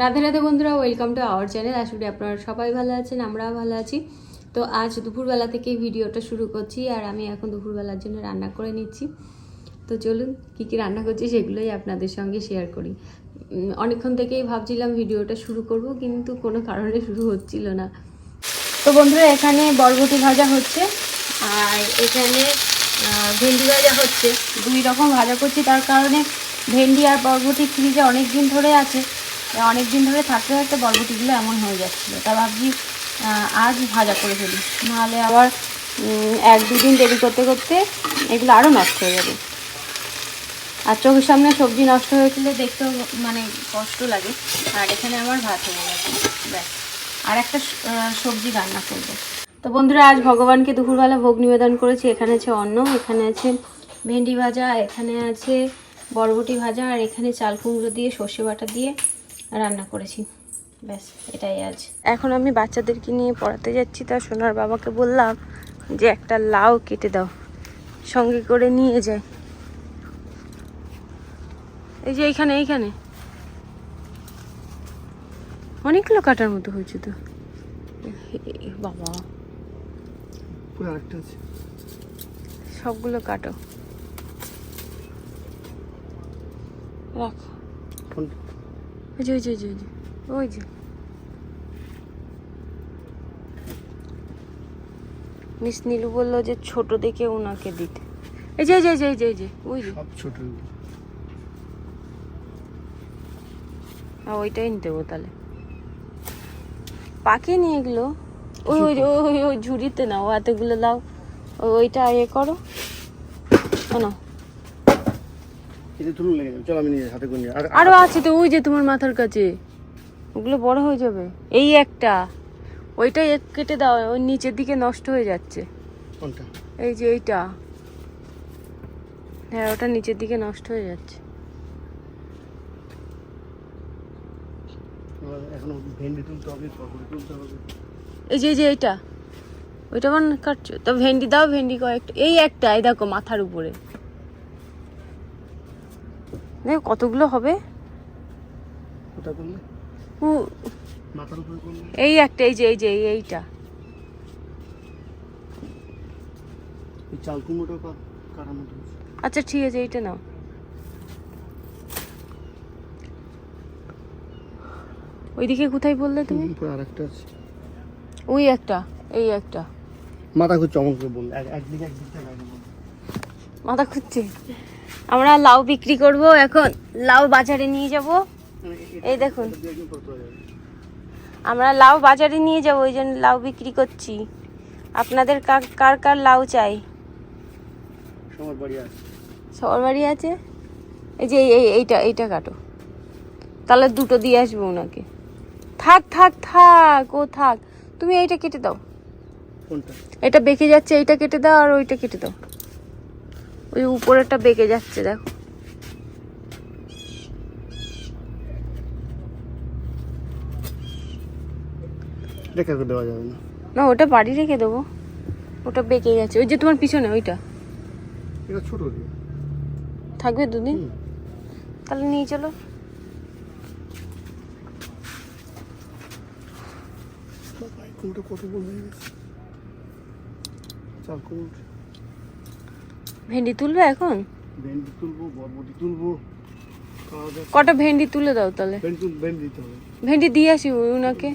রাধে রাধে বন্ধুরা welcome to our channel করি আপনারা সবাই ভালো আছেন, আমরাও ভালো আছি। তো আজ দুপুরবেলা থেকে ভিডিওটা শুরু করছি আর আমি এখন দুপুরবেলার জন্য রান্না করে নিচ্ছি। তো চলুন, কী কী রান্না করছি সেগুলোই আপনাদের সঙ্গে শেয়ার করি। অনেকক্ষণ থেকেই ভাবছিলাম ভিডিওটা শুরু করব, কিন্তু কোনো কারণে শুরু হচ্ছিল না। তো বন্ধুরা, এখানে বরবটি ভাজা হচ্ছে আর এখানে ভেন্ডি ভাজা হচ্ছে। দুই রকম ভাজা করছি, তার কারণে ভেন্ডি আর বরবটি ফ্রিজে অনেক দিন ধরে আছে। অনেক দিন ধরে থাকতে থাকতে বরবটিগুলো এমন হয়ে যাচ্ছিল। তা ভাবছি আজ ভাজা করে ফেলি। নাহলে আবার এক দুদিন দেরি করতে করতে এগুলো আরও নষ্ট হয়ে যাবে। আর চোখের সামনে সবজি নষ্ট হয়েছিল দেখতেও মানে কষ্ট লাগে। আর এখানে আমার ভাত হয়ে গেছে। ব্যাস। আর একটা সবজি রান্না করব। তো বন্ধুরা, আজ ভগবানকে দুপুরবেলা ভোগ নিবেদন করেছি। এখানে আছে অন্ন, এখানে আছে ভেন্ডি ভাজা, এখানে আছে বরবটি ভাজা, আর এখানে চাল কুমড়ো দিয়ে সর্ষে বাটা দিয়ে রান্না করেছি। ব্যাস এটাই আজ। এখন আমি বাচ্চাদেরকে নিয়ে পড়াতে যাচ্ছি তা সোনার বাবাকে বললাম যে একটা লাউ কেটে দাও সঙ্গে করে নিয়ে যায়। এই যে এইখানে এইখানে। অনেকগুলো কাটার মতো হয়েছে তো। বাবা। পুরো সবগুলো কাটো। রাখ। ফোন ওই যে ওই যে ওই যে, ওই যে মিস নীলু বলল যে ছোট দেখে ওনাকে দিতে। এই যে এই যে এই যে এই যে ওই যে। সব ছোট। আর ওইটাই নিতে দেবো তাহলে। পাকে নিয়ে এগুলো। ওই ওই ওই ওই ঝুড়িতে নাও হাতেগুলো দাও। ওই ওইটা ইয়ে করো। শোনো। এটা তুলুন লেগে যাবে। চল আমি নিয়ে হাতে করে নিয়ে আর আরও আছে তো ওই যে তোমার মাথার কাছে। ওগুলো বড় হয়ে যাবে। এই একটা। ওইটাই এক কেটে দাও ওই নিচের দিকে নষ্ট হয়ে যাচ্ছে। কোনটা? এই যে এইটা। হ্যাঁ ওটা নিচের দিকে নষ্ট হয়ে যাচ্ছে। এখনও ভেন্ডি তুলতে হবে পকড়ি তুলতে হবে। এই যে এই যে এইটা। ওইটা আমার কাটছো? তো ভেন্ডি দাও ভেন্ডি কয়েকটা। এই একটা এই দেখো মাথার উপরে। দেখো কতগুলো হবে? এই একটা এই যে এই যে এই- এইটা। আচ্ছা ঠিক আছে এইটা নাও। ওইদিকে কোথায় বললে তুমি? আরেকটা আছে। ওই একটা এই একটা। মাথা খুব চমক বললে। এক- একদিকে একদিক থেকে আগে বললে। মাথা খুঁজছে। আমরা লাউ বিক্রি করব এখন লাউ বাজারে নিয়ে যাব। এই দেখুন। আমরা লাউ বাজারে নিয়ে যাব ওই জন্য লাউ বিক্রি করছি। আপনাদের কার কার লাউ চাই? সবার বাড়ি আছে। এই যে এই- এই এইটা এইটা কাটো। তাহলে দুটো দিয়ে আসব ওনাকে। থাক থাক থাক ও থাক। তুমি এইটা কেটে দাও। এটা বেঁকে যাচ্ছে এইটা কেটে দাও আর ওইটা কেটে দাও। ওই উপরেটা বেঁকে যাচ্ছে দেখো। দেওয়া যাবে না। না ওটা বাড়ি রেখে দেবো। ওটা বেঁকে গেছে। ওই যে তোমার পিছনে ওইটা। এটা ছোট থাকবে দুদিন। তাহলে নিয়ে চলো। বাবা, কত গেছে? চাল কুমড়ো। ভেন্ডি তুলবে এখন? ভেন্ডি তুলবো বরবটি তুলবো। কটা ভেন্ডি তুলে দাও তাহলে? ভেন্ডি দিয়ে আসি ওনাকে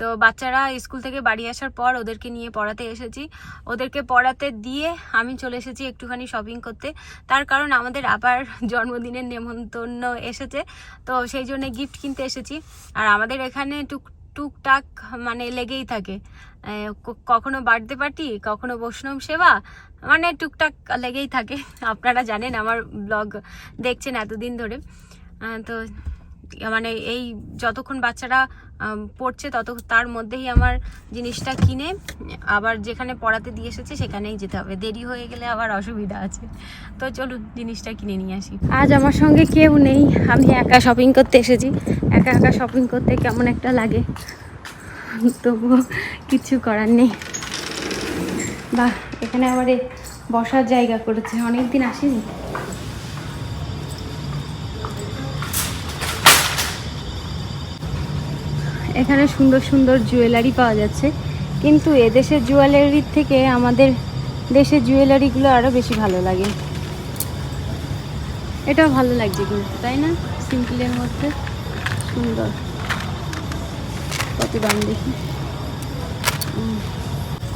তো বাচ্চারা স্কুল থেকে বাড়ি আসার পর ওদেরকে নিয়ে পড়াতে এসেছি। ওদেরকে পড়াতে দিয়ে আমি চলে এসেছি একটুখানি শপিং করতে। তার কারণ আমাদের আবার জন্মদিনের নেমন্তন্ন এসেছে। তো সেই জন্য গিফট কিনতে এসেছি। আর আমাদের এখানে টুক টুকটাক মানে লেগেই থাকে। কখনো বার্থডে পার্টি, কখনো বৈষ্ণব সেবা মানে টুকটাক লেগেই থাকে। আপনারা জানেন, আমার ব্লগ দেখছেন এতদিন ধরে। তো মানে এই যতক্ষণ বাচ্চারা পড়ছে তত, তার মধ্যেই আমার জিনিসটা কিনে, আবার যেখানে পড়াতে দিয়ে এসেছে সেখানেই যেতে হবে। দেরি হয়ে গেলে আবার অসুবিধা আছে। তো চলুন জিনিসটা কিনে নিয়ে আসি। আজ আমার সঙ্গে কেউ নেই। আমি একা শপিং করতে এসেছি। একা একা শপিং করতে কেমন একটা লাগে। তবুও কিছু করার নেই। বাহ, এখানে আবার বসার জায়গা করেছে। অনেক দিন আসেনি। এখানে সুন্দর সুন্দর জুয়েলারি পাওয়া যাচ্ছে। কিন্তু এদেশের জুয়েলারির থেকে আমাদের দেশের জুয়েলারিগুলো আরও বেশি ভালো লাগে। এটাও ভালো লাগছে কিন্তু, তাই না? সিম্পলের মধ্যে। সুন্দর। কত দাম দেখি।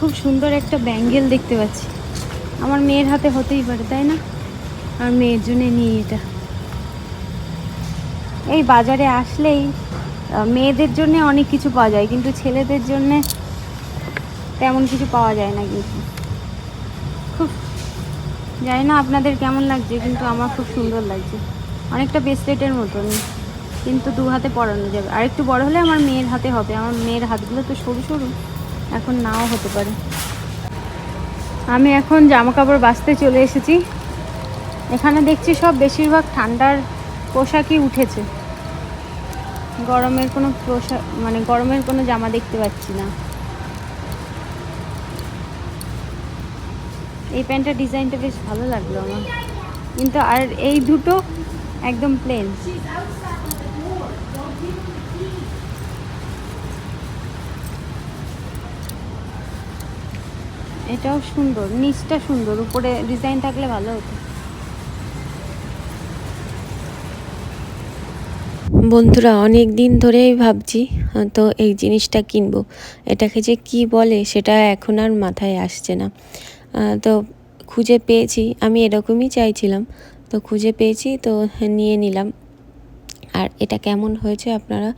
খুব সুন্দর একটা ব্যাঙ্গেল দেখতে পাচ্ছি। আমার মেয়ের হাতে হতেই পারে, তাই না? আর মেয়ের জন্য নিয়ে এটা। এই বাজারে আসলেই মেয়েদের জন্য অনেক কিছু পাওয়া যায়, কিন্তু ছেলেদের জন্য তেমন কিছু পাওয়া যায় না কিন্তু। খুব, জানি না আপনাদের কেমন লাগছে, কিন্তু আমার খুব সুন্দর লাগছে। অনেকটা ব্রেসলেটের মতন, কিন্তু দু হাতে পরানো যাবে। আর একটু বড় হলে আমার মেয়ের হাতে হবে, আমার মেয়ের হাতগুলো তো সরু সরু, এখন নাও হতে পারে। আমি এখন জামা কাপড় বাছতে চলে এসেছি। এখানে দেখছি সব বেশিরভাগ ঠান্ডার পোশাকই উঠেছে। গরমের কোনো পোশাক মানে গরমের কোনো জামা দেখতে পাচ্ছি না। এই প্যান্টের ডিজাইনটা বেশ ভালো লাগল আমার। কিন্তু আর এই দুটো একদম প্লেন এটাও সুন্দর, নিচটা সুন্দর, উপরে ডিজাইন থাকলে ভালো হতো। বন্ধুরা, অনেক দিন ধরেই ভাবছি তো এই জিনিসটা কিনবো। এটাকে যে কি বলে, সেটা এখন আর মাথায় আসছে না। তো খুঁজে পেয়েছি, আমি এরকমই চাইছিলাম। তো খুঁজে পেয়েছি, তো নিয়ে নিলাম। আর এটা কেমন হয়েছে আপনারা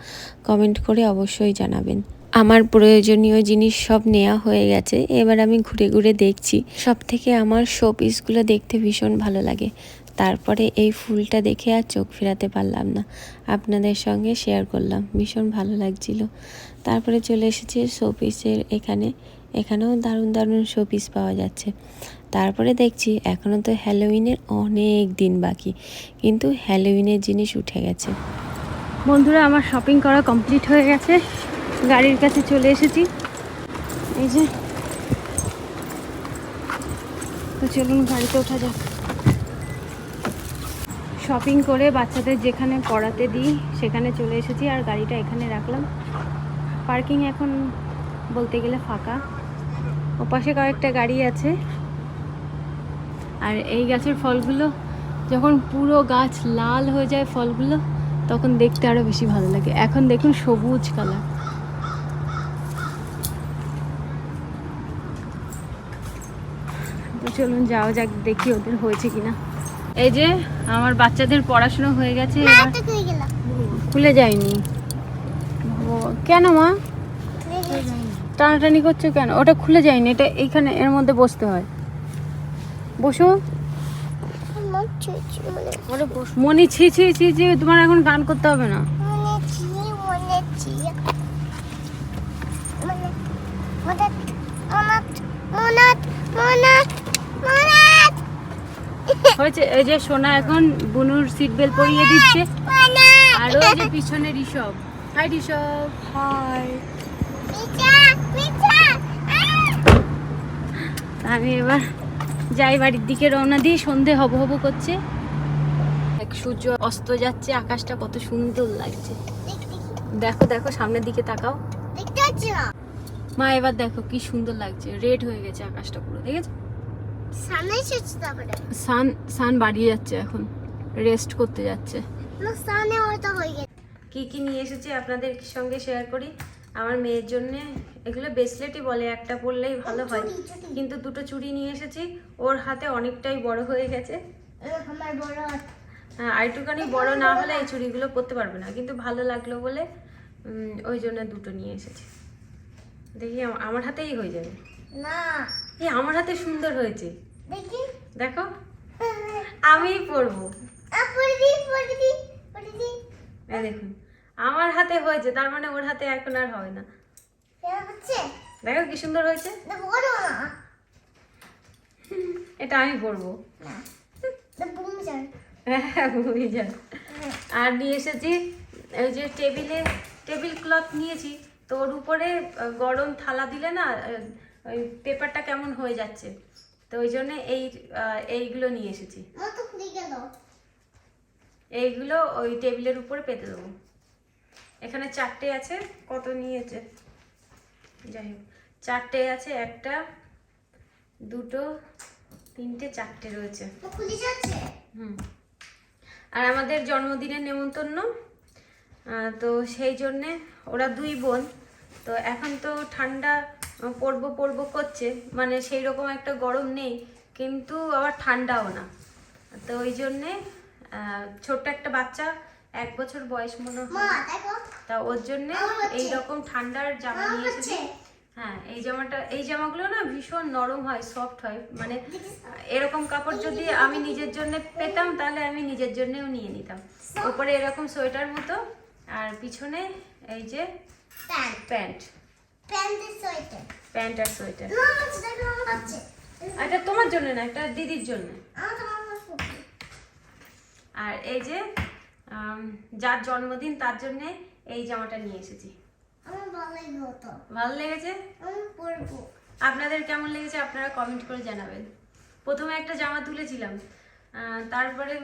কমেন্ট করে অবশ্যই জানাবেন। আমার প্রয়োজনীয় জিনিস সব নেওয়া হয়ে গেছে, এবার আমি ঘুরে ঘুরে দেখছি। সব থেকে আমার শো পিসগুলো দেখতে ভীষণ ভালো লাগে। তারপরে এই ফুলটা দেখে আর চোখ ফেরাতে পারলাম না। আপনাদের সঙ্গে শেয়ার করলাম। ভীষণ ভালো লাগছিল। তারপরে চলে এসেছি শোপিসের এখানে। এখানেও দারুণ দারুণ শোপিস পাওয়া যাচ্ছে। তারপরে দেখছি এখনও তো হ্যালোউইনের অনেক দিন বাকি। কিন্তু হ্যালোউইনের জিনিস উঠে গেছে। বন্ধুরা, আমার শপিং করা কমপ্লিট হয়ে গেছে। গাড়ির কাছে চলে এসেছি। এই যে। তো চলুন, গাড়িতে ওঠা যাক। শপিং করে বাচ্চাদের যেখানে পড়াতে দিই, সেখানে চলে এসেছি আর গাড়িটা এখানে রাখলাম। পার্কিং এখন বলতে গেলে ফাঁকা। ওপাশে কয়েকটা গাড়ি আছে। আর এই গাছের ফলগুলো, যখন পুরো গাছ লাল হয়ে যায় ফলগুলো, তখন দেখতে আরও বেশি ভালো লাগে। এখন দেখুন সবুজ কালার। তো চলুন যাওয়া যাক, দেখি ওদের হয়েছে কিনা। এই যে আমার বাচ্চাদের পড়াশোনা হয়ে গেছে এবার খুলে যায়নি কেন মা টানাটানি করছ কেন ওটা খুলে যায়নি এটা এইখানে এর মধ্যে বসতে হয় বসো মনি ছি ছি ছি ছি তোমার এখন গান করতে হবে না হয়েছে এই যে সোনা এখন বুনুর সিট বেল্ট পরিয়ে দিচ্ছে। আর ওই যে পিছনে ঋষভ। হাই ঋষভ। হাই আমি এবার যাই বাড়ির দিকে রওনা দিয়ে সন্ধে হব হব করছে। এক সূর্য অস্ত যাচ্ছে আকাশটা কত সুন্দর লাগছে। দেখো দেখো সামনের দিকে তাকাও। মা এবার দেখো কি সুন্দর লাগছে। রেড হয়ে গেছে আকাশটা পুরো দেখেছ? সামনে এসেছি তারপরে। সান সান বাড়িয়ে যাচ্ছে এখন রেস্ট করতে যাচ্ছে। না সামনে হয়তো হয়ে গেছে। কি কি নিয়ে এসেছি আপনাদের সঙ্গে শেয়ার করি? আমার মেয়ের জন্য এগুলো ব্রেসলেটই বলে একটা পরলেই ভালো হয়। কিন্তু দুটো চুড়ি নিয়ে এসেছি ওর হাতে অনেকটাই বড় হয়ে গেছে। আমার বড় হ্যাঁ, আরেকটুখানি বড় না হলে এই চুড়িগুলো পরতে পারবে না কিন্তু ভালো লাগল বলে ওই জন্য দুটো নিয়ে এসেছি। দেখি আমার হাতেই হয়ে যাবে। না এই আমার হাতে সুন্দর হয়েছে। দেখি। দেখো। আমিই পরবো। দেখুন আমার হাতে হয়েছে তার মানে ওর হাতে এখন আর হবে না। দেখো কি সুন্দর হয়েছে। এটা আমি পরবো। আর নিয়ে এসেছি ওই যে টেবিলে টেবিল ক্লথ নিয়েছি তো ওর উপরে গরম থালা দিলে না ওই পেপারটা কেমন হয়ে যাচ্ছে? তো ওই জন্য এই এইগুলো নিয়ে এসেছি। এইগুলো ওই টেবিলের উপরে পেতে দেবো। এখানে চারটে আছে কত নিয়েছে? যাই হোক, চারটে আছে, একটা, দুটো, তিনটে, চারটে রয়েছে। হুম। আর আমাদের জন্মদিনের নেমন্তন্ন তো সেই জন্যে ওরা দুই বোন, তো এখন তো ঠান্ডা পড়ব পড়ব করছে। মানে সেই রকম একটা গরম নেই কিন্তু আবার ঠান্ডাও না। তো ওই জন্যে ছোট্ট একটা বাচ্চা এক বছর বয়স মনে হয়। তা ওর জন্যে আমার হচ্ছে। এই রকম ঠান্ডার জামা আমার নিয়ে এসেছি। হ্যাঁ এই জামাটা এই জামাগুলো না ভীষণ নরম হয় সফট হয়। মানে এরকম কাপড় যদি আমি নিজের জন্য পেতাম তাহলে আমি নিজের জন্যেও নিয়ে নিতাম। ওপরে এরকম সোয়েটার মতো আর পিছনে এই যে প্যান্ট। প্যান্ট আর সোয়েটার। এটা তোমার জন্য না এটা দিদির জন্য। আর এই যে যার জন্মদিন তার জন্য এই জামাটা নিয়ে এসেছি। ভালো লেগেছে আপনাদের কেমন লেগেছে আপনারা কমেন্ট করে জানাবেন। প্রথমে একটা জামা তুলেছিলাম তারপরে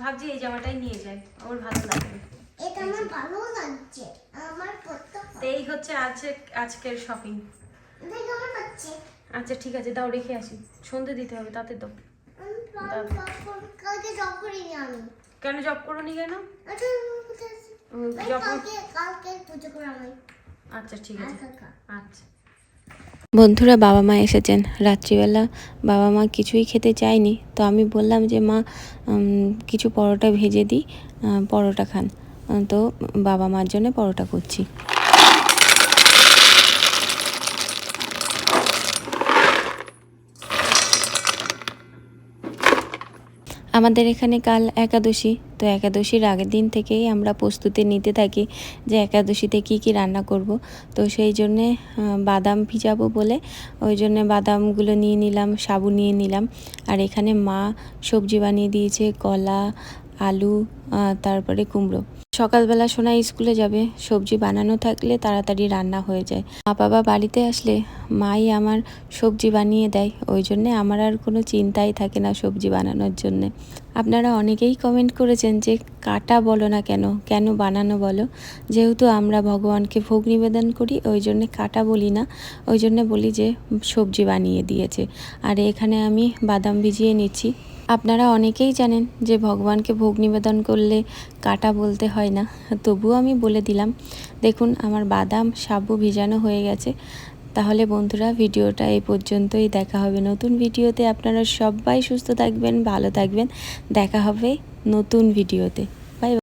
ভাবছি এই জামাটাই নিয়ে যাই ওর ভালো লাগবে। এটা আমার ভালো লাগছে। আমার পড়তে এই হচ্ছে আছে আজকের শপিং আচ্ছা ঠিক আছে দাও রেখে আসি। সন্ধে দিতে হবে তাতে দাও। আমি পারব কালকে জব করিনি কেন জব করোনি কেন আচ্ছা কোথায় আছে আচ্ছা ঠিক আছে। আচ্ছা বন্ধুরা বাবা মা এসেছেন রাত্রিবেলা। বাবা মা কিছুই খেতে চায়নি তো আমি বললাম যে মা কিছু পরোটা ভেজে দিই পরোটা খান। তো বাবা মার জন্য পরোটা করছি। আমাদের এখানে কাল একাদশী, তো একাদশীর আগের দিন থেকেই আমরা প্রস্তুতি নিতে থাকি যে একাদশীতে কি কি রান্না করব। তো সেই জন্যে বাদাম ভিজাবো বলে, ওই জন্যে বাদামগুলো নিয়ে নিলাম, সাবু নিয়ে নিলাম। আর এখানে মা সবজি বানিয়ে দিয়েছে, কলা আলু তারপরে কুমড়ো। সকালবেলা সোনা স্কুলে যাবে, সবজি বানানো থাকলে তাড়াতাড়ি রান্না হয়ে যায়। মা বাবা বাড়িতে আসলে মাই আমার সবজি বানিয়ে দেয়, ওই জন্যে আমার আর কোনো চিন্তাই থাকে না সবজি বানানোর জন্যে। আপনারা অনেকেই কমেন্ট করেছেন যে, কাটা বলো না কেন? কেন বানানো বলো? যেহেতু আমরা ভগবানকে ভোগ নিবেদন করি, ওই জন্যে কাটা বলি না। ওই জন্যে বলি যে, সবজি বানিয়ে দিয়েছে। আর এখানে আমি বাদাম ভিজিয়ে নিচ্ছি। আপনারা অনেকেই জানেন যে ভগবানকে ভোগ নিবেদন করলে কাটা বলতে হয় না। তবুও আমি বলে দিলাম, দেখুন আমার বাদাম সাবু ভিজানো হয়ে গেছে। তাহলে বন্ধুরা, ভিডিওটা এই পর্যন্তই। দেখা হবে নতুন ভিডিওতে। আপনারা সবাই সুস্থ থাকবেন, ভালো থাকবেন। দেখা হবে নতুন ভিডিওতে।